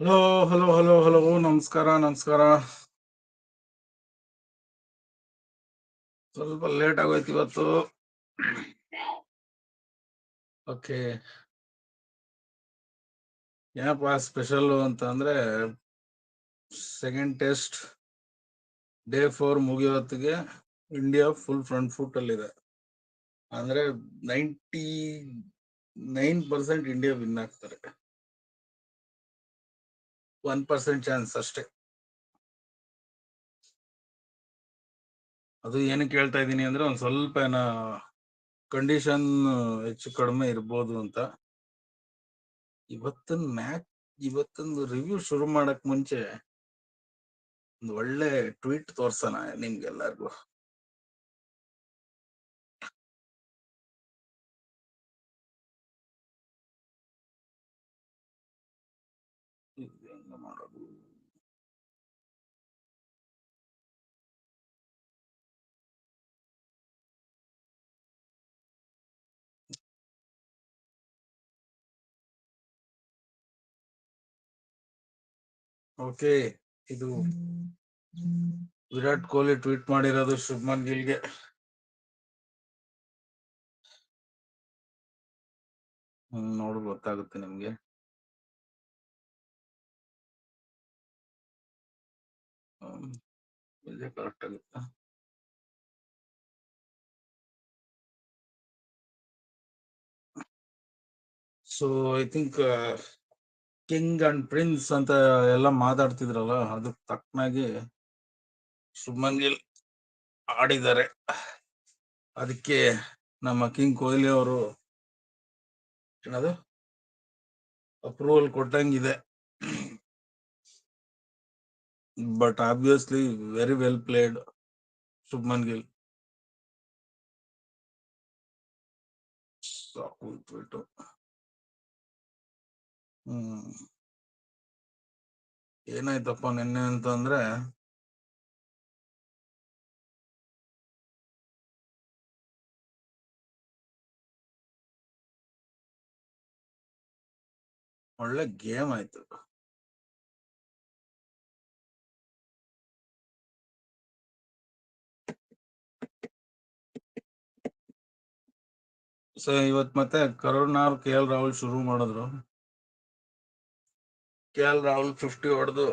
Hello hello hello hello ನಮಸ್ಕಾರ ನಮಸ್ಕಾರ. ಸ್ವಲ್ಪ ಲೇಟ್ ಆಗೋಯ್ತು ಇವತ್ತು. ಓಕೆ ಏನಪ್ಪ ಸ್ಪೆಷಲ್ ಅಂತ ಅಂದ್ರೆ ಸೆಕೆಂಡ್ ಟೆಸ್ಟ್ ಡೇ ಫೋರ್ ಮುಗಿಯೋತ್ತಿಗೆ ಇಂಡಿಯಾ ಫುಲ್ ಫ್ರಂಟ್ ಫುಟ್ ಅಲ್ಲಿ ಇದೆ ಅಂದ್ರೆ ninety nine percent India win ಆಗ್ತಾರೆ. ಒನ್ ಪರ್ಸೆಂಟ್ ಚಾನ್ಸ್ ಅಷ್ಟೇ. ಅದು ಏನಕ್ಕೆ ಹೇಳ್ತಾ ಇದ್ದೀನಿ ಅಂದ್ರೆ ಒಂದ್ ಸ್ವಲ್ಪ ಏನ ಕಂಡೀಷನ್ ಹೆಚ್ಚು ಕಡಿಮೆ ಇರ್ಬೋದು ಅಂತ. ಇವತ್ತಿನ ಮ್ಯಾಚ್, ಇವತ್ತೊಂದು ರಿವ್ಯೂ ಶುರು ಮಾಡಕ್ ಮುಂಚೆ ಒಂದು ಒಳ್ಳೆ ಟ್ವೀಟ್ ತೋರ್ಸೋಣ ನಿಮ್ಗೆಲ್ಲರಿಗೂ. ಇದು ಹೆಂಗ ಮಾಡೋದು ಓಕೆ ಇದು ವಿರಾಟ್ ಕೊಹ್ಲಿ ಟ್ವೀಟ್ ಮಾಡಿರೋದು ಶುಭ್ಮನ್ ಗಿಲ್ಗೆ ಹ್ಮ್ ನೋಡು ಗೊತ್ತಾಗುತ್ತೆ ನಿಮ್ಗೆ ಕರೆಕ್ಟ್ ಆಗುತ್ತಾ so I think king and prince ಅಂತ ಎಲ್ಲ ಮಾತಾಡ್ತಿದ್ರಲ್ಲ ಅದಕ್ಕೆ ತಕ್ಕನಾಗಿ ಗಿಲ್ ಆಡಿದ್ದಾರೆ. ಅದಕ್ಕೆ ನಮ್ಮ ಕಿಂಗ್ ಕೊಹ್ಲಿ ಅವರು ಏನದು? ಅಪ್ರೂವಲ್ ಕೊಟ್ಟಂಗಿದೆ. But obviously very well played Shubman Gill ಸಾಕು ಹ್ಮ್ ಏನಾಯ್ತಪ್ಪ ನಿನ್ನೆ ಅಂತಂದ್ರೆ? ಒಳ್ಳೆ ಗೇಮ್ ಆಯ್ತು. ಸೊ ಇವತ್ತು ಮತ್ತೆ ಕರುಣ್ ಅವ್ರು ಕೆ ಎಲ್ ರಾಹುಲ್ ಶುರು ಮಾಡಿದ್ರು. ಕೆ ಎಲ್ ರಾಹುಲ್ ಫಿಫ್ಟಿ ಹೊಡೆದು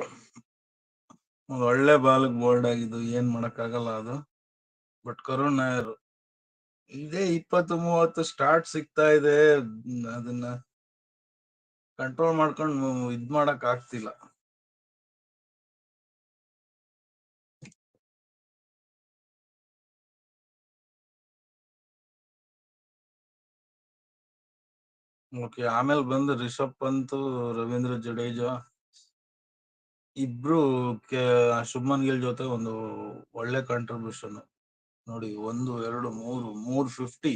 ಒಳ್ಳೆ ಬಾಲ್ಗೆ ಬೋಲ್ಡ್ ಆಗಿದ್ದು, ಏನ್ ಮಾಡಕ್ಕಾಗಲ್ಲ ಅದು. ಬಟ್ ಕರುಣ್ ನಾಯರ್ ಇದೇ ಇಪ್ಪತ್ತು ಮೂವತ್ತು ಸ್ಟಾರ್ಟ್ ಸಿಗ್ತಾ ಇದೆ. ಅದನ್ನ ಕಂಟ್ರೋಲ್ ಮಾಡ್ಕೊಂಡು ಇದ್ ಮಾಡಕ್ ಆಗ್ತಿಲ್ಲ. ಓಕೆ, ಆಮೇಲೆ ಬಂದು ರಿಷಬ್ ಪಂತ್, ರವೀಂದ್ರ ಜಡೇಜಾ ಇಬ್ರು ಶುಭ್ಮನ್ ಗಿಲ್ ಜೊತೆ ಒಂದು ಒಳ್ಳೆ ಕಾಂಟ್ರಿಬ್ಯೂಷನ್ ನೋಡಿ, ಒಂದು, ಎರಡು, ಮೂರು, ಮೂರ್ ಫಿಫ್ಟಿ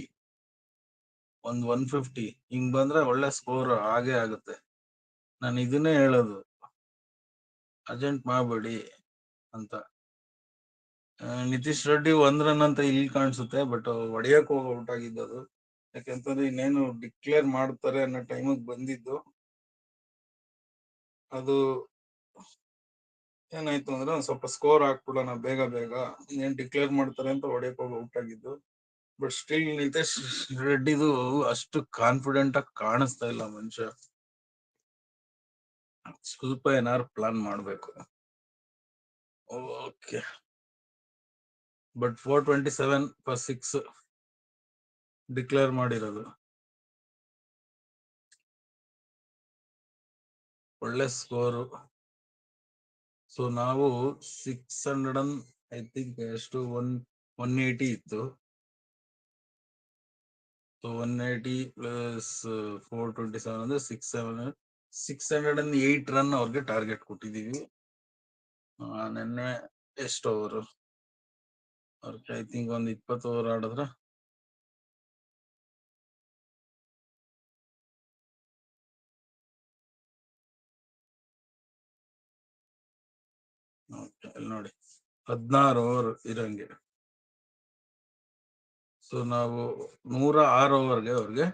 ಒಂದ್ ಒನ್ ಫಿಫ್ಟಿ ಹಿಂಗ್ ಬಂದ್ರೆ ಒಳ್ಳೆ ಸ್ಕೋರ್ ಆಗೇ ಆಗುತ್ತೆ. ನಾನು ಇದನ್ನೇ ಹೇಳೋದು. ಅರ್ಜೆಂಟ್ ಮಾಡಬೇಡಿ ಅಂತ. ನಿತೀಶ್ ರೆಡ್ಡಿ ಒಂದ್ ರನ್ ಅಂತ ಇಲ್ಲಿ ಕಾಣಿಸುತ್ತೆ, ಬಟ್ ಹೊಡಿಯಕ್ ಹೋಗಿ ಔಟ್ ಆಗಿದ್ದು ಅದು ಯಾಕಂತಂದ್ರೆ ಇನ್ನೇನು ಡಿಕ್ಲೇರ್ ಮಾಡ್ತಾರೆ ಅನ್ನೋ ಟೈಮಿಗೆ ಬಂದಿದ್ದು. ಅದು ಏನಾಯ್ತು ಅಂದ್ರೆ ಸ್ವಲ್ಪ ಸ್ಕೋರ್ ಹಾಕ್ಬಿಡೋಣ ಬೇಗ ಬೇಗ. ಇನ್ನೇನ್ ಡಿಕ್ಲೇರ್ ಮಾಡ್ತಾರೆ ಅಂತ ಹೊಡೆಯಕ್ ಹೋಗಿ ಔಟ್ ಆಗಿದ್ದು. ಬಟ್ ಸ್ಟಿಲ್ ರೆಡ್ ರೆಡ್ಡಿದು ಅಷ್ಟು ಕಾನ್ಫಿಡೆಂಟ್ ಆಗಿ ಕಾಣಿಸ್ತಾ ಇಲ್ಲ ಮನುಷ್ಯ. ಸ್ವಲ್ಪ ಏನಾರು ಪ್ಲಾನ್ ಮಾಡ್ಬೇಕು. Okay but four twenty seven for six declare ಮಾಡಿರೋದು. ಒಳ್ಳೆ ಸ್ಕೋರು ಸೊ ನಾವು six hundred and I think ಎಷ್ಟು? ಒನ್ ಒನ್ ಏಯ್ಟಿ ಇತ್ತು. So one eighty plus four twenty seven ಅಂದ್ರೆ six seven six hundred and eight run ಅವ್ರಿಗೆ target ಕೊಟ್ಟಿದೀವಿ. ಆ, ನೆನ್ನೆ ಎಷ್ಟು ಓವರ್ ಅವ್ರಿಗೆ ಐ ಥಿಂಕ್ ಒಂದು ಇಪ್ಪತ್ತು ಓವರ್ ಆಡಿದ್ರ ಇಲ್ಲಿ ನೋಡಿ. ಹದಿನಾರು ಓವರ್ ಇರಂಗೆ. ಸೊ ನಾವು ನೂರ ಆರು ಓವರ್ಗೆ ಅವ್ರಿಗೆ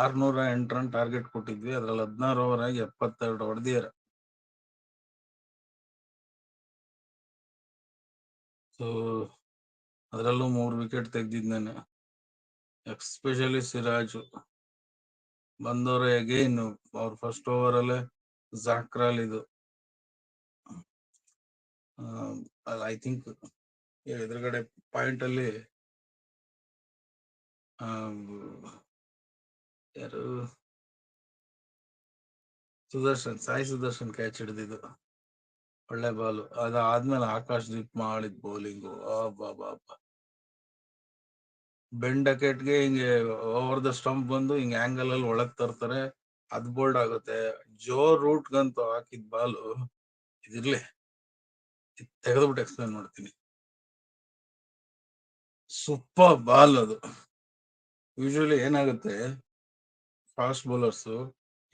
ಆರ್ನೂರ ಎಂಟು ರನ್ ಟಾರ್ಗೆಟ್ ಕೊಟ್ಟಿದ್ವಿ. ಅದ್ರಲ್ಲಿ ಹದಿನಾರು ಓವರ್ ಆಗಿ ಎಪ್ಪತ್ತೆರಡು ಹೊಡೆದಿದ್ದಾರೆ ಸೊ ಅದರಲ್ಲೂ ಮೂರು ವಿಕೆಟ್ ತೆಗ್ದಿದ್ದಾನೆ ಎಕ್ಸ್ಪೆಷಲಿ ಸಿರಾಜು ಬಂದವರು ಅಗೈನ್ ಅವ್ರ ಫಸ್ಟ್ ಓವರಲ್ಲೇ ಝಾಕ್ರಾಲ್ ಇದು ಐ ಥಿಂಕ್ ಎದುರುಗಡೆ ಪಾಯಿಂಟ್ ಅಲ್ಲಿ ಯಾರು? ಸುದರ್ಶನ್, ಸಾಯಿ ಸುದರ್ಶನ್ ಕ್ಯಾಚ್ ಹಿಡಿದಿದ್ದು. ಒಳ್ಳೆ ಬಾಲು ಅದಾದ್ಮೇಲೆ ಆಕಾಶ್ ದೀಪ್ ಮಾಡಿದ್ ಬೌಲಿಂಗು ಬಾಬಾ ಬೆಂಡ್ ಡಕೆಟ್ಗೆ ಹಿಂಗೆ ಓವರ್ ದ ಸ್ಟಂಪ್ ಬಂದು ಹಿಂಗೆ ಆಂಗಲ್ ಅಲ್ಲಿ ಒಳಗ್ ತರ್ತಾರೆ. ಅದ್ ಬೋಲ್ಡ್ ಆಗುತ್ತೆ. ಜೋ ರೂಟ್ ಗಂತೂ ಹಾಕಿದ್ ಬಾಲು ಇದಿರ್ಲಿ. ತೆಗೆದ್ಬಿಟ್ಟು ಎಕ್ಸ್ಪ್ಲೇನ್ ಮಾಡ್ತೀನಿ. ಸೂಪರ್ ಬಾಲ್ ಅದು. ಯೂಶಲಿ ಏನಾಗುತ್ತೆ? ಫಾಸ್ಟ್ ಬೌಲರ್ಸ್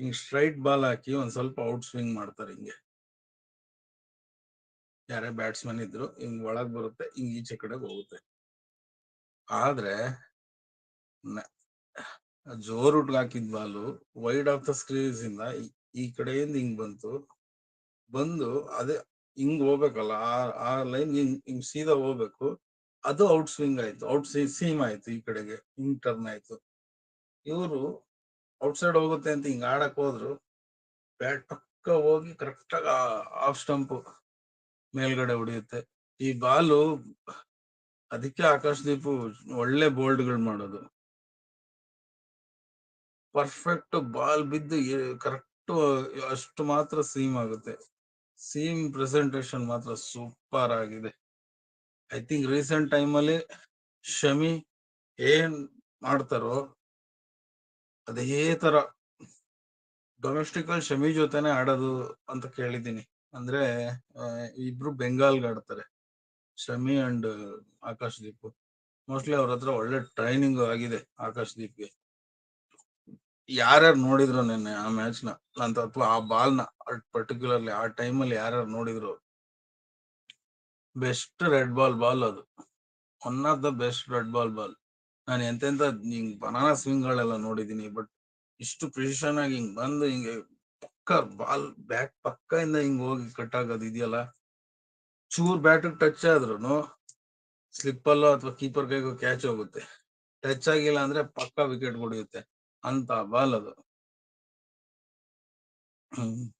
ಹಿಂಗ್ ಸ್ಟ್ರೈಟ್ ಬಾಲ್ ಹಾಕಿ ಒಂದ್ ಸ್ವಲ್ಪ ಔಟ್ ಸ್ವಿಂಗ್ ಮಾಡ್ತಾರೆ ಹಿಂಗೆ. ಯಾರೇ ಬ್ಯಾಟ್ಸ್ಮನ್ ಇದ್ರು ಹಿಂಗ್ ಒಳಗ್ ಬರುತ್ತೆ, ಹಿಂಗ್ ಈಚೆ ಕಡೆ ಹೋಗುತ್ತೆ. ಆದ್ರೆ ಜೋರ್ ಜೋರುಟ್ಗೆ ಹಾಕಿದ್ ball wide of the crease ಇಂದ ಈ ಕಡೆಯಿಂದ ಹಿಂಗ್ ಬಂತು. ಬಂದು ಅದೇ ಹಿಂಗ್ ಹೋಗ್ಬೇಕಲ್ಲ, ಆ ಆ ಲೈನ್ ಹಿಂಗ್ ಹಿಂಗ್ ಸೀದಾ ಹೋಗ್ಬೇಕು. ಅದು ಔಟ್ ಸ್ವಿಂಗ್ ಆಯ್ತು, ಔಟ್ ಸೀಮ್ ಆಯ್ತು ಈ ಕಡೆಗೆ, ಹಿಂಗ್ ಟರ್ನ್ ಆಯ್ತು. ಇವರು ಔಟ್ ಸೈಡ್ ಹೋಗುತ್ತೆ ಅಂತ ಹಿಂಗ್ ಆಡಕ್ ಹೋದ್ರು, ಬ್ಯಾಟ್ ಪಕ್ಕ ಹೋಗಿ ಕರೆಕ್ಟ್ ಆಗಿ ಆಫ್ ಸ್ಟಂಪ್ ಮೇಲ್ಗಡೆ ಹೊಡಿಯುತ್ತೆ. ಈ ಬಾಲು ಅದಕ್ಕೆ ಆಕಾಶ್ ದೀಪು ಒಳ್ಳೆ ಬೋಲ್ಡ್ಗಳು ಮಾಡೋದು. ಪರ್ಫೆಕ್ಟ್ ಬಾಲ್ ಬಿದ್ದು ಕರೆಕ್ಟ್ ಅಷ್ಟು ಮಾತ್ರ ಸೀಮ್ ಆಗುತ್ತೆ. ಸೀಮ್ ಪ್ರೆಸೆಂಟೇಶನ್ ಮಾತ್ರ ಸೂಪರ್ ಆಗಿದೆ. ಐ ಥಿಂಕ್ ರೀಸೆಂಟ್ ಟೈಮ್ ಅಲ್ಲಿ ಶಮಿ ಏನ್ ಮಾಡ್ತಾರೋ ಅದೇ ತರ ಡೊಮೆಸ್ಟಿಕ್ ಶಮಿ ಜೊತೆನೆ ಆಡೋದು ಅಂತ ಕೇಳಿದ್ದೀನಿ. ಅಂದ್ರೆ ಇಬ್ರು ಬೆಂಗಾಲ್ಗೆ ಆಡ್ತಾರೆ. ಶಮಿ ಅಂಡ್ ಆಕಾಶ್ ದೀಪ್. ಮೋಸ್ಟ್ಲಿ ಅವ್ರ ಹತ್ರ ಒಳ್ಳೆ ಟ್ರೈನಿಂಗ್ ಆಗಿದೆ ಆಕಾಶ್ ದೀಪ್ಗೆ. ಯಾರ್ಯಾರು ನೋಡಿದ್ರು ನಿನ್ನೆ ಆ ಮ್ಯಾಚ್ನ? ಅಥವಾ ಆ ಬಾಲ್ನ ಪರ್ಟಿಕ್ಯುಲರ್ಲಿ ಆ ಟೈಮ್ ಅಲ್ಲಿ ಯಾರ್ಯಾರು ನೋಡಿದ್ರು? ಬೆಸ್ಟ್ ರೆಡ್ ಬಾಲ್ ಬಾಲ್ ಅದು. One of the best red ball ball ನಾನು ಎಂತೆಂತ ಹಿಂಗ್ ಬನಾನಾ ಸ್ವಿಂಗ್ ಗಳೆಲ್ಲ ನೋಡಿದೀನಿ ಬಟ್ ಇಷ್ಟು ಪ್ರಿಸಿಷನ್ ಆಗಿ ಹಿಂಗ್ ಬಂದು ಹಿಂಗೆ ಪಕ್ಕ ಬಾಲ್ ಬ್ಯಾಟ್ ಪಕ್ಕ ಇಂದ ಹಿಂಗ್ ಹೋಗಿ ಕಟ್ ಆಗೋದು ಇದೆಯಲ್ಲ? ಚೂರ್ ಬ್ಯಾಟ್ ಟಚ್ ಆದ್ರೂ ಸ್ಲಿಪ್ ಅಲ್ಲೋ ಅಥವಾ ಕೀಪರ್ ಕೈಗೋ ಕ್ಯಾಚ್ ಹೋಗುತ್ತೆ. ಟಚ್ ಆಗಿಲ್ಲ ಅಂದ್ರೆ ಪಕ್ಕ ವಿಕೆಟ್ ಹೊಡೆಯುತ್ತೆ ಅಂತ ಬಾಲ್ ಅದು ಹ್ಮ್.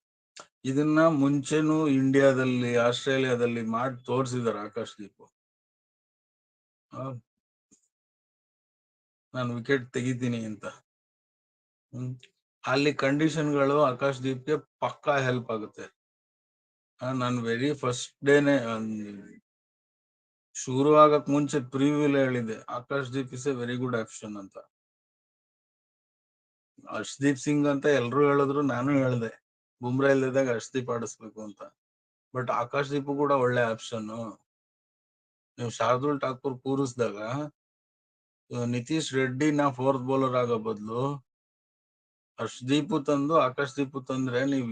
ಇದನ್ನ ಮುಂಚೆನೂ ಇಂಡಿಯಾದಲ್ಲಿ, ಆಸ್ಟ್ರೇಲಿಯಾದಲ್ಲಿ ಮಾಡಿ ತೋರಿಸಿದಾರೆ ಆಕಾಶ್ ದೀಪ್. ನಾನು ವಿಕೆಟ್ ತೆಗಿತೀನಿ ಅಂತ. ಹ್ಮ್. ಅಲ್ಲಿ ಕಂಡೀಷನ್ಗಳು ಆಕಾಶ್ ದೀಪ್ಗೆ ಪಕ್ಕಾ ಹೆಲ್ಪ್ ಆಗುತ್ತೆ. ನಾನು ವೆರಿ ಫಸ್ಟ್ ಡೇನೆ ಶುರು ಆಗಕ್ ಮುಂಚೆ ಪ್ರಿವ್ಯೂಲ್ ಹೇಳಿದೆ Akash Deep is a very good option ಅಂತ. ಹರ್ಷದೀಪ್ ಸಿಂಗ್ ಅಂತ ಎಲ್ರು ಹೇಳಿದ್ರು ನಾನು ಹೇಳ್ದೆ. ಬುಮ್ರಾ ಇಲ್ದಿದಾಗ ಹರ್ಷದೀಪ್ ಆಡಿಸ್ಬೇಕು ಅಂತ. ಬಟ್ ಆಕಾಶ್ ದೀಪ್ ಕೂಡ ಒಳ್ಳೆ ಆಪ್ಷನ್ ನೀವು ಶಾರ್ದುಲ್ ಠಾಕೂರ್ ಕೂರಿಸಿದಾಗ ನಿತೀಶ್ ರೆಡ್ಡಿನ ಫೋರ್ತ್ ಬೌಲರ್ ಆಗೋ ಬದಲು ಹರ್ಷದೀಪ್ ತಂದು ಆಕಾಶ್ ದೀಪ್ ತಂದ್ರೆ ನೀವು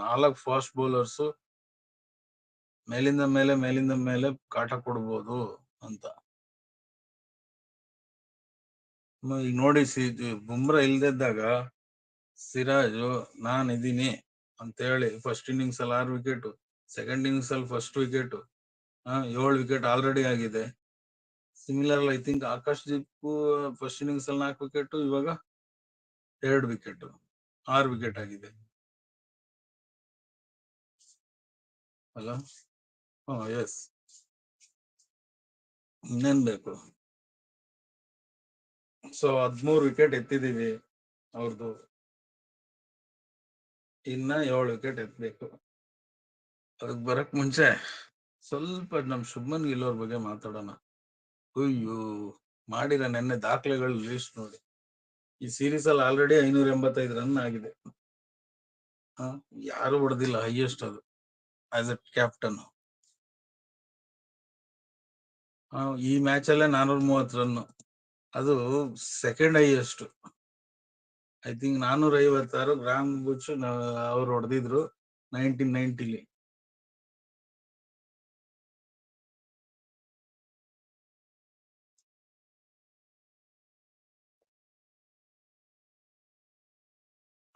ನಾಲ್ಕು ಫಾಸ್ಟ್ ಬೌಲರ್ಸ್ ಮೇಲಿಂದ ಮೇಲೆ ಮೇಲಿಂದ ಮೇಲೆ ಕಾಟ ಕೊಡ್ಬೋದು ಅಂತ. ನೋಡಿ ಸಿ ಬುಮ್ರಾ ಇಲ್ದಿದ್ದಾಗ ಸಿರಾಜು ಅಂತ ಹೇಳಿ ಫಸ್ಟ್ ಇನ್ನಿಂಗ್ಸ್ ಅಲ್ಲಿ ಆರು ವಿಕೆಟ್ ಸೆಕೆಂಡ್ ಇನ್ನಿಂಗ್ಸ್ ಅಲ್ಲಿ ಫಸ್ಟ್ ವಿಕೆಟ್ ಏಳು ವಿಕೆಟ್ ಆಲ್ರೆಡಿ ಆಗಿದೆ. Similar I think Akash Deep first innings ಅಲ್ಲಿ ನಾಲ್ಕು ವಿಕೆಟ್ ಇವಾಗ ಎರಡು ವಿಕೆಟ್ ಆರು ವಿಕೆಟ್ ಆಗಿದೆ. ಅಲ್ಲ ಹ್ಮ್ ಎಸ್ ಇನ್ನೇನ್ ಬೇಕು? ಸೊ ಹದಿಮೂರ್ ವಿಕೆಟ್ ಎತ್ತಿದೀವಿ ಅವ್ರದ್ದು ಇನ್ನ ಏಳು ವಿಕೆಟ್ ಎತ್ತಬೇಕು ಅದಕ್ ಬರಕ್ ಮುಂಚೆ ಸ್ವಲ್ಪ ನಮ್ ಶುಭ್ಮನ್ ಗಿಲ್ ಬಗ್ಗೆ ಮಾತಾಡೋಣ. ಅಯ್ಯೋ, ಮಾಡಿರೋ ನೆನ್ನೆ ದಾಖಲೆಗಳು ಲೀಸ್ಟ್ ನೋಡಿ. ಈ ಸೀರೀಸ್ ಅಲ್ಲಿ ಆಲ್ರೆಡಿ ಐನೂರ ಎಂಬತ್ತೈದು ರನ್ ಆಗಿದೆ. ಯಾರು ಹೊಡೆದಿಲ್ಲ ಹೈಯೆಸ್ಟ್ ಅದು ಆಸ್ ಎ ಕ್ಯಾಪ್ಟನ್ ಈ ಮ್ಯಾಚ್ ಅಲ್ಲೇ ನಾನೂರ ಮೂವತ್ತು ರನ್ ಅದು ಸೆಕೆಂಡ್ ಹೈಯೆಸ್ಟ್ ಐ ತಿಂಕ್ ನಾನೂರ ಐವತ್ತಾರು ಗ್ರಾಮ್ ಬುಚ್ ಅವ್ರು ಹೊಡೆದಿದ್ರು ನೈನ್ಟೀನ್ ನೈನ್ಟಿಲಿ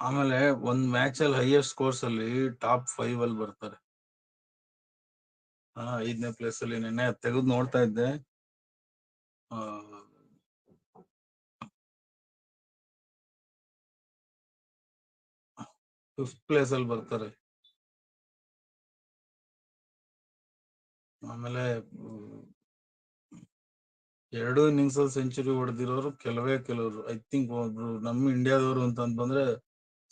ಆಮೇಲೆ ಒಂದ್ ಮ್ಯಾಚ್ ಅಲ್ಲಿ ಹೈಯೆಸ್ಟ್ ಸ್ಕೋರ್ಸ್ ಅಲ್ಲಿ ಟಾಪ್ ಫೈವ್ ಅಲ್ಲಿ ಬರ್ತಾರೆ. ಹಾ, ಐದನೇ ಪ್ಲೇಸ್ ಅಲ್ಲಿ ನೆನ್ನೆ ತೆಗೆದು ನೋಡ್ತಾ ಇದ್ದೆ. ಫಿಫ್ತ್ ಪ್ಲೇಸ್ ಅಲ್ಲಿ ಬರ್ತಾರೆ. ಆಮೇಲೆ ಎರಡು ಇನ್ನಿಂಗ್ಸ್ ಅಲ್ಲಿ ಸೆಂಚುರಿ ಹೊಡೆದಿರೋರು ಕೆಲವೇ ಕೆಲವರು. ಐ ಥಿಂಕ್ ಒಬ್ರು ನಮ್ಮ ಇಂಡಿಯಾದವರು ಅಂತ ಬಂದ್ರೆ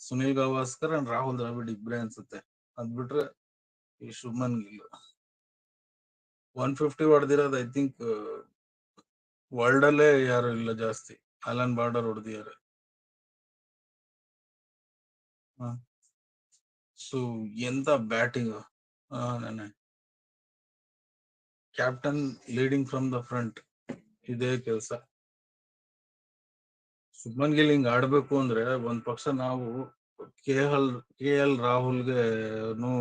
ಸುನಿಲ್ ಗವಾಸ್ಕರ್ ಅಂಡ್ ರಾಹುಲ್ ದ್ರಾವಿಡ್ ಇಬ್ರೇ ಅನ್ಸುತ್ತೆ. ಅದ್ ಬಿಟ್ರೆ ಈ ಶುಭ್ಮನ್ ಗಿಲ್. ಒನ್ ಫಿಫ್ಟಿ ಹೊಡೆದಿರೋದು ಐ ಥಿಂಕ್ ವರ್ಲ್ಡ್ ಅಲ್ಲೇ ಯಾರು ಇಲ್ಲ ಜಾಸ್ತಿ. ಅಲನ್ ಬಾರ್ಡರ್ ಹೊಡೆದಿದ್ದಾರೆ. ಸೊ ಎಂತ batting captain leading from the front ಇದೇ ಕೆಲಸ ಶುಭ್ಮನ್ ಗಿಲ್ ಹಿಂಗ್ ಆಡ್ಬೇಕು ಅಂದ್ರೆ ಒಂದ್ ಪಕ್ಷ ನಾವು ಕೆ ಎಲ್ ಕೆ ಎಲ್ ರಾಹುಲ್ಗೆ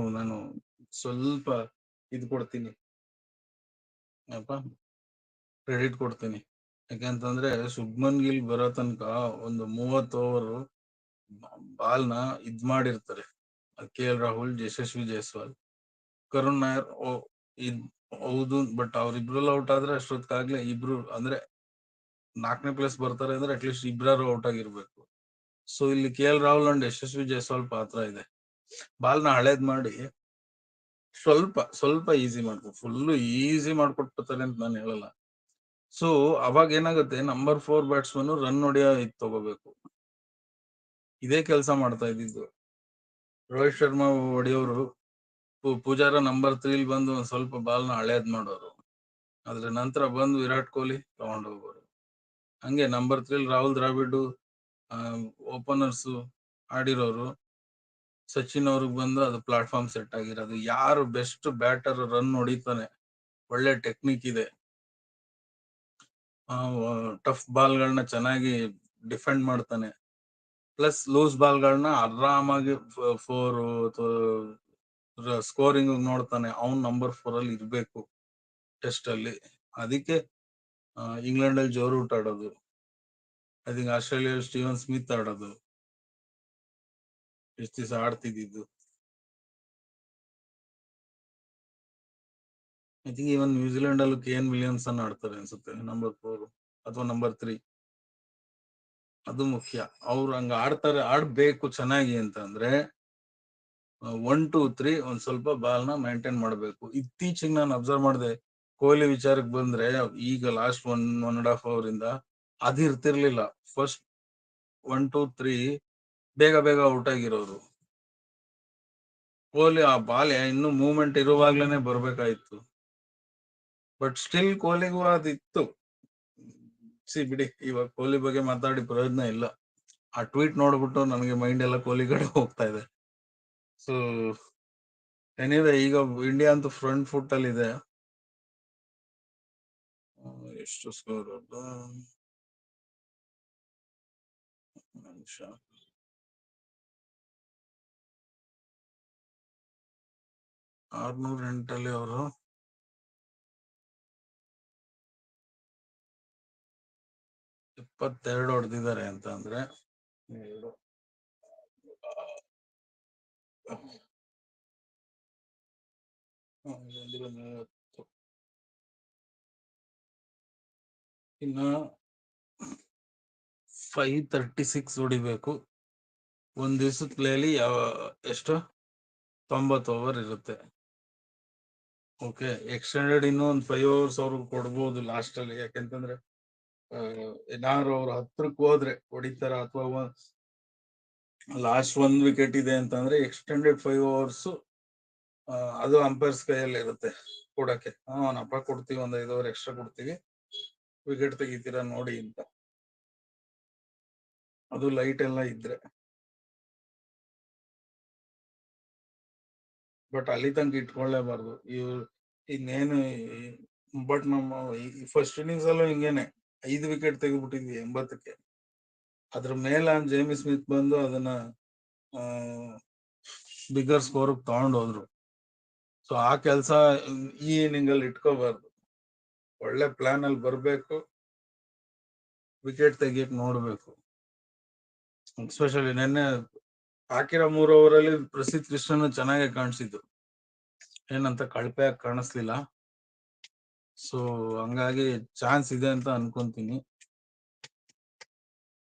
ನಾನು ಸ್ವಲ್ಪ ಇದು ಕೊಡ್ತೀನಿ ಕ್ರೆಡಿಟ್ ಕೊಡ್ತೀನಿ ಯಾಕಂತಂದ್ರೆ ಸುಬ್ಮನ್ ಗಿಲ್ ಬರೋ ತನಕ ಒಂದು ಮೂವತ್ತು ಓವರ್ ಬಾಲ್ನ ಇದ್ ಮಾಡಿರ್ತಾರೆ ಕೆ ಎಲ್ ರಾಹುಲ್, ಯಶಸ್ವಿ ಜೈಸ್ವಾಲ್, ಕರುಣ್ ನಾಯರ್ ಇದ್ ಹೌದು, ಬಟ್ ಅವ್ರಿಬ್ರೆಲ್ಲ ಔಟ್ ಆದ್ರೆ ಅಷ್ಟೊತ್ತಾಗ್ಲೇ ಇಬ್ರು ಅಂದ್ರೆ ನಾಲ್ಕನೇ ಪ್ಲೇಸ್ ಬರ್ತಾರೆ ಅಂದ್ರೆ ಅಟ್ಲೀಸ್ಟ್ ಇಬ್ರಾರು ಔಟ್ ಆಗಿರ್ಬೇಕು. ಸೊ ಇಲ್ಲಿ K L Rahul and Yashasvi Jaiswal ಪಾತ್ರ ಇದೆ. ಬಾಲ್ನ ಹಳೇದ್ ಮಾಡಿ ಸ್ವಲ್ಪ ಸ್ವಲ್ಪ ಈಸಿ ಮಾಡ್ಕೊ ಫುಲ್ ಈಸಿ ಮಾಡ್ಕೊಟ್ಬಿಡ್ತಾರೆ ಅಂತ ನಾನು ಹೇಳಲ್ಲ. ಸೊ ಅವಾಗ ಏನಾಗುತ್ತೆ ನಂಬರ್ ಫೋರ್ ಬ್ಯಾಟ್ಸ್ಮನ್ ರನ್ ಹೊಡಿಯೋ ಇದ್ ತಗೋಬೇಕು. ಇದೇ ಕೆಲಸ ಮಾಡ್ತಾ ಇದ್ದಿದ್ದು. ರೋಹಿತ್ ಶರ್ಮಾ ಒಡೆಯವರು ಪೂಜಾರ ನಂಬರ್ ತ್ರೀಲ್ ಬಂದು ಒಂದ್ ಸ್ವಲ್ಪ ಬಾಲ್ನ ಹಳೇದ್ ಮಾಡೋರು. ಅದ್ರ ನಂತರ ಬಂದು ವಿರಾಟ್ ಕೊಹ್ಲಿ ತಗೊಂಡು ಹೋಗೋರು. ಹಂಗೆ ನಂಬರ್ ತ್ರೀಲ್ ರಾಹುಲ್ ದ್ರಾವಿಡ್ ಓಪನರ್ಸ್ ಆಡಿರೋರು. ಸಚಿನ್ ಅವ್ರಿಗೆ ಬಂದು ಅದು ಪ್ಲಾಟ್ಫಾರ್ಮ್ ಸೆಟ್ ಆಗಿರೋದು. ಯಾರು ಬೆಸ್ಟ್ ಬ್ಯಾಟರ್ ರನ್ ಹೊಡಿತಾನೆ. ಒಳ್ಳೆ ಟೆಕ್ನಿಕ್ ಇದೆ. ಟಫ್ ಬಾಲ್ಗಳನ್ನ ಚೆನ್ನಾಗಿ ಡಿಫೆಂಡ್ ಮಾಡ್ತಾನೆ. ಪ್ಲಸ್ ಲೂಸ್ ಬಾಲ್ ಬಾಲ್ಗಳನ್ನ ಆರಾಮಾಗಿ ಫೋರ್ ಸ್ಕೋರಿಂಗ್ ನೋಡ್ತಾನೆ, ಅವ್ನ್ ನಂಬರ್ ಫೋರ್ ಅಲ್ಲಿ ಇರ್ಬೇಕು ಟೆಸ್ಟ್ ಅಲ್ಲಿ. ಅದಕ್ಕೆ ಇಂಗ್ಲೆಂಡ್ ಅಲ್ಲಿ ಜೋರು ಊಟ ಆಡೋದು. ಥಿಂಕ್ ಆಸ್ಟ್ರೇಲಿಯಾ ಸ್ಟೀವನ್ ಸ್ಮಿತ್ ಆಡೋದು. ಎಷ್ಟು ದಿವಸ ಆಡ್ತಿದ್ದು I think even New Zealand ಅಲ್ಲೂ ಕೆ ಎನ್ ವಿಲಿಯಮ್ಸನ್ ಆಡ್ತಾರೆ ಅನ್ಸುತ್ತೆ ನಂಬರ್ ಫೋರ್ ಅಥವಾ ನಂಬರ್ ತ್ರೀ ಅದು ಮುಖ್ಯ. ಅವ್ರು ಹಂಗ ಆಡ್ತಾರೆ, ಆಡ್ಬೇಕು ಚೆನ್ನಾಗಿ ಅಂತಂದ್ರೆ ಒನ್ ಟೂ ತ್ರೀ ಒಂದ್ ಸ್ವಲ್ಪ ಬಾಲ್ನ ಮೇಂಟೈನ್ ಮಾಡ್ಬೇಕು. ಇತ್ತೀಚೆಗೆ ನಾನು ಅಬ್ಸರ್ವ್ ಮಾಡಿದೆ, ಕೊಹ್ಲಿ ವಿಚಾರಕ್ಕೆ ಬಂದ್ರೆ, ಈಗ last one one and half hour ಇಂದ ಅದು ಇರ್ತಿರ್ಲಿಲ್ಲ. ಫಸ್ಟ್ ಒನ್ ಟೂ ತ್ರೀ ಬೇಗ ಬೇಗ ಔಟ್ ಆಗಿರೋರು. ಕೊಹ್ಲಿ ಆ ಬಾಲ್ ಇನ್ನು ಮೂವ್ಮೆಂಟ್ ಇರುವಾಗ್ಲೇನೆ ಬರ್ಬೇಕಾಯ್ತು. ಬಟ್ ಸ್ಟಿಲ್ ಕೊಹ್ಲಿಗೂ ಅದಿತ್ತು. ಸಿ, ಬಿಡಿ. ಇವಾಗ ಕೊಹ್ಲಿ ಬಗ್ಗೆ ಮಾತಾಡಿ ಪ್ರಯೋಜನ ಇಲ್ಲ. ಆ ಟ್ವೀಟ್ ನೋಡ್ಬಿಟ್ಟು ನನಗೆ ಮೈಂಡ್ ಎಲ್ಲ ಕೊಹ್ಲಿ ಕಡೆ ಹೋಗ್ತಾ ಇದೆ. ಸೊ ಏನಿದೆ, ಈಗ ಇಂಡಿಯಾ ಅಂತೂ ಫ್ರಂಟ್ ಫುಟ್ ಅಲ್ಲಿ ಇದೆ. ಎಷ್ಟು ಸ್ಕೋರ್ ನಿಮಿಷ. ಆರ್ನೂರ ಎಂಟಲ್ಲಿ ಅವರು. ಇಪ್ಪತ್ತೆರಡು ಹೊಡೆದಿದ್ದಾರೆ ಅಂತ ಅಂದ್ರೆ ಇನ್ನ ಫೈವ್ ತರ್ಟಿ ಸಿಕ್ಸ್ ಹೊಡಿಬೇಕು. ಒಂದ್ ದಿವ್ಸದ ಪ್ಲೇಲಿ ಯಾವ, ಎಷ್ಟು? ತೊಂಬತ್ತು ಓವರ್ ಇರುತ್ತೆ. ಓಕೆ ಎಕ್ಸ್ಟೆಂಡೆಡ್ ಇನ್ನೂ ಒಂದು ಫೈವ್ ಓವರ್ಸ್ ಅವ್ರಿಗೆ ಕೊಡ್ಬೋದು ಲಾಸ್ಟ್ ಅಲ್ಲಿ. ಯಾಕೆಂತಂದ್ರೆ ಏನಾದ್ರು ಅವ್ರ ಹತ್ರಕ್ಕೆ ಹೋದ್ರೆ ಹೊಡಿತಾರ ಅಥವಾ ಲಾಸ್ಟ್ ಒಂದ್ ವಿಕೆಟ್ ಇದೆ ಅಂತಂದ್ರೆ ಎಕ್ಸ್ಟೆಂಡೆಡ್ ಫೈವ್ ಅವರ್ಸ್ ಅದು ಅಂಪೈರ್ಸ್ ಕೈಯಲ್ಲಿ ಇರುತ್ತೆ ಕೊಡಕ್ಕೆ. ಅಪ್ಪ ಕೊಡ್ತೀವಿ, ಒಂದ್ ಐದು ಓವರ್ ಎಕ್ಸ್ಟ್ರಾ ಕೊಡ್ತೀವಿ. ವಿಕೆಟ್ ತೆಗಿತೀರಾ ನೋಡಿ ಅಂತ. ಅದು ಲೈಟ್ ಎಲ್ಲ ಇದ್ರೆ. ಬಟ್ ಅಲ್ಲಿ ತನಕ ಇಟ್ಕೊಳ್ಳೇಬಾರ್ದು ಇವ್ರು ಇನ್ನೇನು ಬಟ್ ನಮ್ಮ ಫಸ್ಟ್ ಇನ್ನಿಂಗ್ಸ್ ಅಲ್ಲೂ ಹಿಂಗೇನೆ. ಐದು ವಿಕೆಟ್ ತೆಗೆದ್ಬಿಟ್ಟಿದ್ವಿ ಎಂಬತ್ತಕ್ಕೆ. ಅದ್ರ ಮೇಲೆ ಜೇಮಿ ಸ್ಮಿತ್ ಬಂದು ಅದನ್ನ ಬಿಗರ್ ಸ್ಕೋರ್ ತಗೊಂಡ್ ಹೋದ್ರು ಸೊ ಆ ಕೆಲಸ ಈ ಇನ್ನಿಂಗ್ ಅಲ್ಲಿ ಇಟ್ಕೋಬಾರ್ದು. ಒಳ್ಳೆ ಪ್ಲಾನ್ ಅಲ್ಲಿ ಬರ್ಬೇಕು. ವಿಕೆಟ್ ತೆಗಿಯಕ್ ನೋಡ್ಬೇಕು. ಎಸ್ಪೆಷಲಿ ನಿನ್ನೆ ಹಾಕಿರೋ ಮೂರ್ ಓವರ್ ಅಲ್ಲಿ ಪ್ರಸಿದ್ಧ ಕೃಷ್ಣನ್ ಚೆನ್ನಾಗೆ ಕಾಣಿಸಿದ್ರು ಏನಂತ ಕಳಪೆ ಕಾಣಿಸ್ಲಿಲ್ಲ. ಸೊ ಹಂಗಾಗಿ ಚಾನ್ಸ್ ಇದೆ ಅಂತ ಅನ್ಕೊಂತೀನಿ.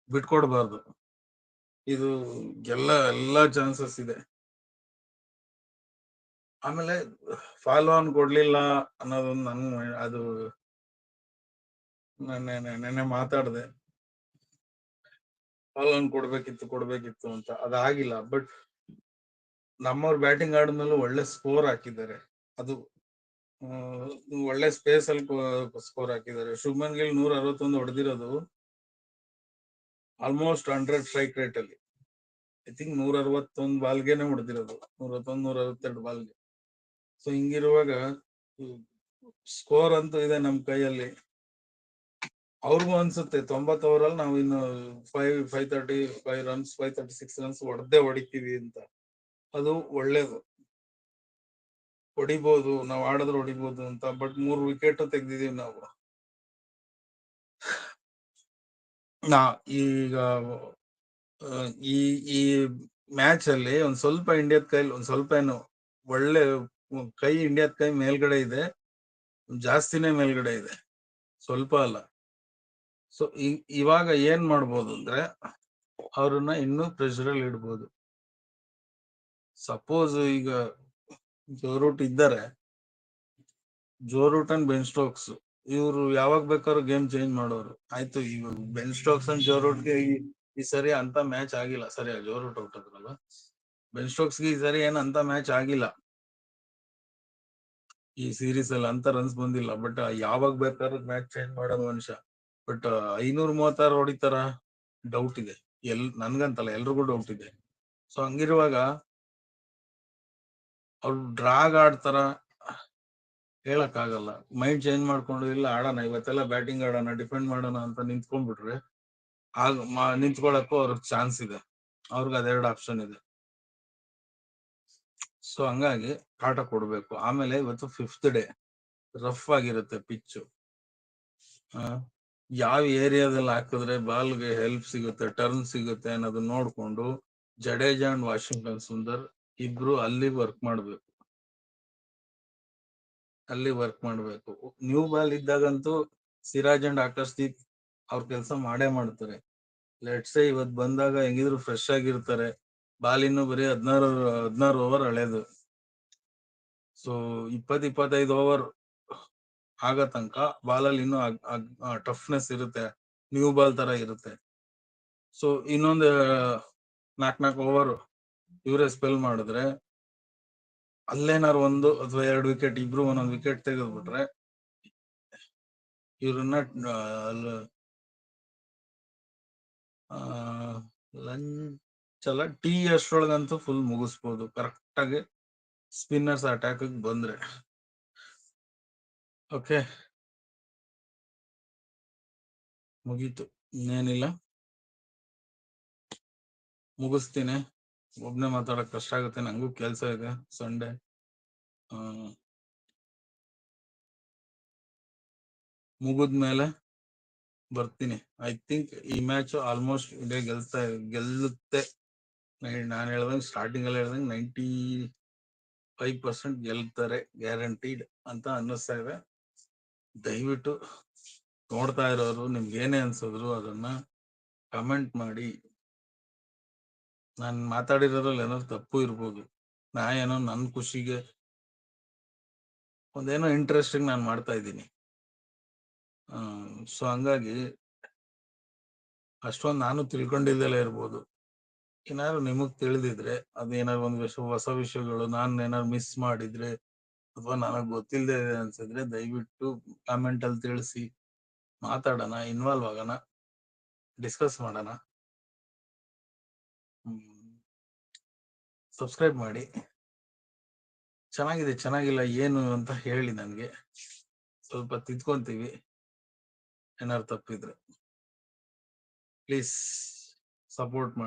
ಬಿಟ್ಕೊಡ್ಬಾರ್ದು. ಇದು ಎಲ್ಲ, ಎಲ್ಲಾ ಚಾನ್ಸಸ್ ಇದೆ. ಆಮೇಲೆ ಫಾಲೋ ಆನ್ ಕೊಡ್ಲಿಲ್ಲ ಅನ್ನೋದೊಂದು ನನ್ ಅದು ನೆನ್ನೆ ಮಾತಾಡ್ದೆ. ಫಾಲೋ ಆನ್ ಕೊಡ್ಬೇಕಿತ್ತು ಕೊಡ್ಬೇಕಿತ್ತು ಅಂತ. ಅದಾಗಿಲ್ಲ. ಬಟ್ ನಮ್ಮವ್ರ ಬ್ಯಾಟಿಂಗ್ ಆಡಿದ್ಮೇಲೆ ಒಳ್ಳೆ ಸ್ಕೋರ್ ಹಾಕಿದ್ದಾರೆ. ಅದು ಒಳ್ಳೆ ಸ್ಪೇಸ್ ಅಲ್ಲಿ ಸ್ಕೋರ್ ಹಾಕಿದ್ದಾರೆ. ಶುಭ್ಮನ್ ಗಿಲ್ ನೂರ ಅರವತ್ತೊಂದು ಹೊಡೆದಿರೋದು ಆಲ್ಮೋಸ್ಟ್ ಹಂಡ್ರೆಡ್ ಸ್ಟ್ರೈಕ್ ರೇಟ್ ಅಲ್ಲಿ. ಐ ಥಿಂಕ್ ನೂರ ಅರವತ್ತೊಂದು ಬಾಲ್ಗೆನೆ ಹೊಡೆದಿರೋದು. ನೂರ ಅರವತ್ತೊಂದು ನೂರ ಅರವತ್ತೆರಡು ಬಾಲ್ಗೆ. ಸೊ ಹಿಂಗಿರುವಾಗ ಸ್ಕೋರ್ ಅಂತೂ ಇದೆ ನಮ್ಮ ಕೈಯಲ್ಲಿ. ಅವ್ರಿಗೂ ಅನ್ಸುತ್ತೆ ತೊಂಬತ್ ಓವರ್ ಅಲ್ಲಿ ನಾವು ಇನ್ನು five five thirty five runs five thirty six runs ಹೊಡೆದೇ ಹೊಡಿತೀವಿ ಅಂತ. ಅದು ಒಳ್ಳೇದು. ಹೊಡಿಬಹುದು ನಾವು ಆಡಿದ್ರೆ ಹೊಡಿಬಹುದು ಅಂತ, ಬಟ್ ಮೂರು ವಿಕೆಟ್ ತೆಗ್ದಿದೀವಿ ನಾವು. ನಾ, ಈಗ ಈ ಈ ಮ್ಯಾಚ್ ಅಲ್ಲಿ ಒಂದ್ ಸ್ವಲ್ಪ ಇಂಡಿಯಾದ ಕೈಲಿ, ಒಂದ್ ಸ್ವಲ್ಪ ಏನು, ಒಳ್ಳೆ, ಕೈ ಇಂಡಿಯಾದ ಕೈ ಮೇಲ್ಗಡೆ ಇದೆ, ಜಾಸ್ತಿನೇ ಮೇಲ್ಗಡೆ ಇದೆ, ಸ್ವಲ್ಪ ಅಲ್ಲ. ಸೊ ಇವಾಗ ಏನ್ ಮಾಡ್ಬೋದು ಅಂದ್ರೆ, ಅವ್ರನ್ನ ಇನ್ನೂ ಪ್ರೆಷರಲ್ಲಿ ಇಡ್ಬೋದು. ಸಪೋಸ್ ಈಗ ಜೋರೂಟ್ ಇದ್ದಾರೆ. Joe Root and Ben Stokes. ಇವ್ರು ಯಾವಾಗ ಬೇಕಾದ್ರೂ ಗೇಮ್ ಚೇಂಜ್ ಮಾಡೋರು. ಆಯ್ತು ಇವಾಗ ಬೆನ್ ಸ್ಟೋಕ್ಸ್ ಅಂಡ್ ಜೋರೂಟ್ಗೆ ಈ ಸರಿ ಅಂತ ಮ್ಯಾಚ್ ಆಗಿಲ್ಲ. ಸರಿ ಜೋರೂಟ್ ಔಟ್ ಆದ್ರಲ್ಲ ಬೆನ್ ಸ್ಟೋಕ್ಸ್ಗೆ ಈ ಸರಿ ಏನ್ ಅಂತ ಮ್ಯಾಚ್ ಆಗಿಲ್ಲ. ಈ ಸೀರೀಸ್ ಅಲ್ಲಿ ಅಂತ ರನ್ಸ್ ಬಂದಿಲ್ಲ. ಬಟ್ ಯಾವಾಗ ಬೇಕಾದ್ರೂ ಮ್ಯಾಚ್ ಚೇಂಜ್ ಮಾಡೋದು ಮನುಷ್ಯ. ಬಟ್ ಐನೂರ ಮೂವತ್ತಾರು ಹೊಡಿತಾರ? ಡೌಟ್ ಇದೆ. ಎಲ್, ನನ್ಗಂತಲ್ಲ, ಎಲ್ರಿಗೂ ಡೌಟ್ ಇದೆ. ಸೊ ಹಂಗಿರುವಾಗ ಅವ್ರು ಡ್ರಾಗ್ ಆಡ್ತಾರ ಹೇಳಕ್ಕಾಗಲ್ಲ ಮೈಂಡ್ ಚೇಂಜ್ ಮಾಡ್ಕೊಂಡು, ಇಲ್ಲ ಆಡೋಣ, ಇವತ್ತೆಲ್ಲ ಬ್ಯಾಟಿಂಗ್ ಆಡೋಣ ಡಿಫೆಂಡ್ ಮಾಡೋಣ ಅಂತ ನಿಂತ್ಕೊಂಡ್ಬಿಟ್ರೆ, ಆಗ ನಿಂತ್ಕೊಳಕ್ಕೂ ಅವ್ರಿಗೆ ಚಾನ್ಸ್ ಇದೆ. ಅವ್ರಿಗೆ ಅದೆರಡು ಆಪ್ಷನ್ ಇದೆ. ಸೊ ಹಂಗಾಗಿ ಆಟ ಕೊಡ್ಬೇಕು. ಆಮೇಲೆ ಇವತ್ತು ಫಿಫ್ತ್ ಡೇ ರಫ್ ಆಗಿರುತ್ತೆ ಪಿಚ್ಚು ಯಾವ ಏರಿಯಾದಲ್ಲಿ ಹಾಕಿದ್ರೆ ಬಾಲ್ಗೆ ಹೆಲ್ಪ್ ಸಿಗುತ್ತೆ ಟರ್ನ್ ಸಿಗುತ್ತೆ ಅನ್ನೋದನ್ನ ನೋಡ್ಕೊಂಡು, ಜಡೇಜಾ ಅಂಡ್ ವಾಷಿಂಗ್ಟನ್ ಸುಂದರ್ ಇಬ್ರು ಅಲ್ಲಿ ವರ್ಕ್ ಮಾಡ್ಬೇಕು. ಅಲ್ಲಿ ವರ್ಕ್ ಮಾಡ್ಬೇಕು. ನ್ಯೂ ಬಾಲ್ ಇದ್ದಾಗಂತೂ ಸಿರಾಜ್ ಅಂಡ್ ಆಕಾಶ್ದೀಪ್ ಅವ್ರ ಕೆಲಸ ಮಾಡೇ ಮಾಡ್ತಾರೆ. ಲೆಟ್ಸ್ ಇವತ್ ಬಂದಾಗ ಹೆಂಗಿದ್ರು ಫ್ರೆಶ್ ಆಗಿರ್ತಾರೆ. ಬಾಲ್ ಇನ್ನು ಬರೀ ಹದಿನಾರು ಹದಿನಾರು ಓವರ್ ಹಳೇದು. ಸೊ ಇಪ್ಪತ್ ಇಪ್ಪತ್ತೈದು ಓವರ್ ಆಗ ತನಕ ಬಾಲಲ್ಲಿ ಇನ್ನೂ ಟಫ್ನೆಸ್ ಇರುತ್ತೆ. ನ್ಯೂ ಬಾಲ್ ತರ ಇರುತ್ತೆ. ಸೊ ಇನ್ನೊಂದು ನಾಕ್ ನಾಲ್ಕು ಓವರ್ ಇವರೇ ಸ್ಪೆಲ್ ಮಾಡಿದ್ರೆ ಅಲ್ಲೇನಾರು ಒಂದು ಅಥವಾ ಎರಡು ವಿಕೆಟ್ ಇಬ್ರು ಒಂದೊಂದು ವಿಕೆಟ್ ತೆಗೆದ್ಬಿಟ್ರೆ ಇವ್ರನ್ನ ಲಂಚ್ ಅಲ್ಲ ಟಿ ಅಷ್ಟ್ರೊಳಗಂತೂ ಫುಲ್ ಮುಗಿಸ್ಬೋದು. ಕರೆಕ್ಟ್ ಆಗಿ ಸ್ಪಿನ್ನರ್ಸ್ ಅಟ್ಯಾಕ್ ಬಂದ್ರೆ. ಓಕೆ ಮುಗೀತು. ಇನ್ನೇನಿಲ್ಲ. ಮುಗಿಸ್ತೀನಿ. ಒಬ್ನೇ ಮಾತಾಡಕ್ ಕಷ್ಟ ಆಗುತ್ತೆ, ನಂಗೂ ಕೆಲ್ಸ ಇದೆ ಸಂಡೆ ಮುಗಿದ್ಮೇಲೆ ಬರ್ತೀನಿ. ಐ ಥಿಂಕ್ ಈ ಮ್ಯಾಚ್ ಆಲ್ಮೋಸ್ಟ್ ಇಂಡಿಯಾ ಗೆಲ್ತಾ, ಗೆಲ್ಲುತ್ತೆ. ನಾನು ಹೇಳ್ದಂಗೆ ಸ್ಟಾರ್ಟಿಂಗ್ ಅಲ್ಲಿ ಹೇಳ್ದಂಗೆ ನೈಂಟಿ ಫೈವ್ ಪರ್ಸೆಂಟ್ ಗೆಲ್ತಾರೆ ಗ್ಯಾರಂಟಿಡ್ ಅಂತ ಅನ್ನಿಸ್ತಾ ಇದೆ. ದಯವಿಟ್ಟು ನೋಡ್ತಾ ಇರೋರು ನಿಮ್ಗೆ ಏನೇ ಅನ್ಸಿದ್ರು ಅದನ್ನ ಕಮೆಂಟ್ ಮಾಡಿ. ನಾನು ಮಾತಾಡಿರೋದ್ರಲ್ಲಿ ಏನಾದ್ರು ತಪ್ಪು ಇರ್ಬೋದು. ನಾ ಏನೋ ನನ್ನ ಖುಷಿಗೆ ಒಂದೇನೋ ಇಂಟ್ರೆಸ್ಟಿಂಗ್ ನಾನು ಮಾಡ್ತಾ ಇದ್ದೀನಿ. ಸೊ ಹಂಗಾಗಿ ಅಷ್ಟೊಂದು ನಾನು ತಿಳ್ಕೊಂಡಿದ್ದೆಲ್ಲ ಇರ್ಬೋದು. ಏನಾದ್ರು ನಿಮಗ್ ತಿಳಿದಿದ್ರೆ ಅದೇನಾದ್ರು ಒಂದ್ ವಿಷಯ ಹೊಸ ವಿಷಯಗಳು ನಾನು ಏನಾದ್ರು ಮಿಸ್ ಮಾಡಿದ್ರೆ ಅಥವಾ ನನಗ್ ಗೊತ್ತಿಲ್ಲದೆ ಅನ್ಸಿದ್ರೆ ದಯವಿಟ್ಟು ಕಾಮೆಂಟ್ ಅಲ್ಲಿ ತಿಳಿಸಿ. ಮಾತಾಡೋಣ ಇನ್ವಾಲ್ವ್ ಆಗೋಣ ಡಿಸ್ಕಸ್ ಮಾಡೋಣ. ಸಬ್ಸ್ಕ್ರೈಬ್ ಮಾಡಿ. ಚೆನ್ನಾಗಿದೆ, ಚೆನ್ನಾಗಿಲ್ಲ, ಏನು ಅಂತ ಹೇಳಿ ನನ್ಗೆ. ಸ್ವಲ್ಪ ತಿದ್ಕೊಂತೀವಿ. ಏನಾರು ತಪ್ಪಿದ್ರೆ. ಪ್ಲೀಸ್ ಸಪೋರ್ಟ್ ಮಾಡಿ.